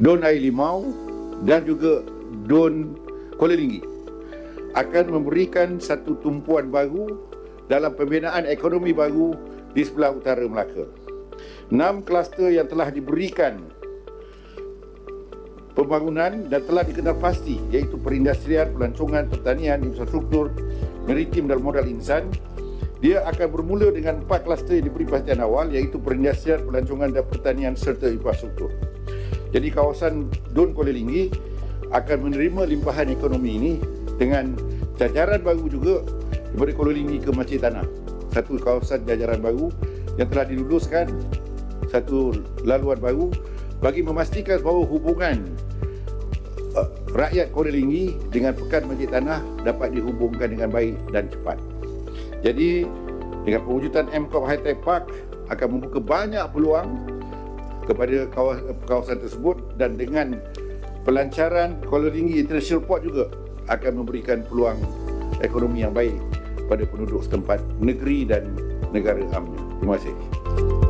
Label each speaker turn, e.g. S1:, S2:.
S1: Don Air Limau dan juga Don Kuala Linggi akan memberikan satu tumpuan baru dalam pembinaan ekonomi baru di sebelah utara Melaka. Enam kluster yang telah diberikan pembangunan dan telah dikenal pasti iaitu perindustrian, pelancongan, pertanian, infrastruktur, maritim dan modal insan dia akan bermula dengan empat kluster yang diberi perhatian awal iaitu perindustrian, pelancongan dan pertanian serta infrastruktur. Jadi kawasan Don Kuala Linggi akan menerima limpahan ekonomi ini dengan jajaran baru juga daripada Kuala Linggi ke Masjid Tanah. Satu kawasan jajaran baru yang telah diluluskan satu laluan baru bagi memastikan bahawa hubungan uh, rakyat Kuala Linggi dengan Pekan Masjid Tanah dapat dihubungkan dengan baik dan cepat. Jadi dengan pewujudan MCOP High Tech Park akan membuka banyak peluang kepada kawasan tersebut dan dengan pelancaran Kuala Tinggi International Port juga akan memberikan peluang ekonomi yang baik pada penduduk setempat negeri dan negara amnya. Terima kasih.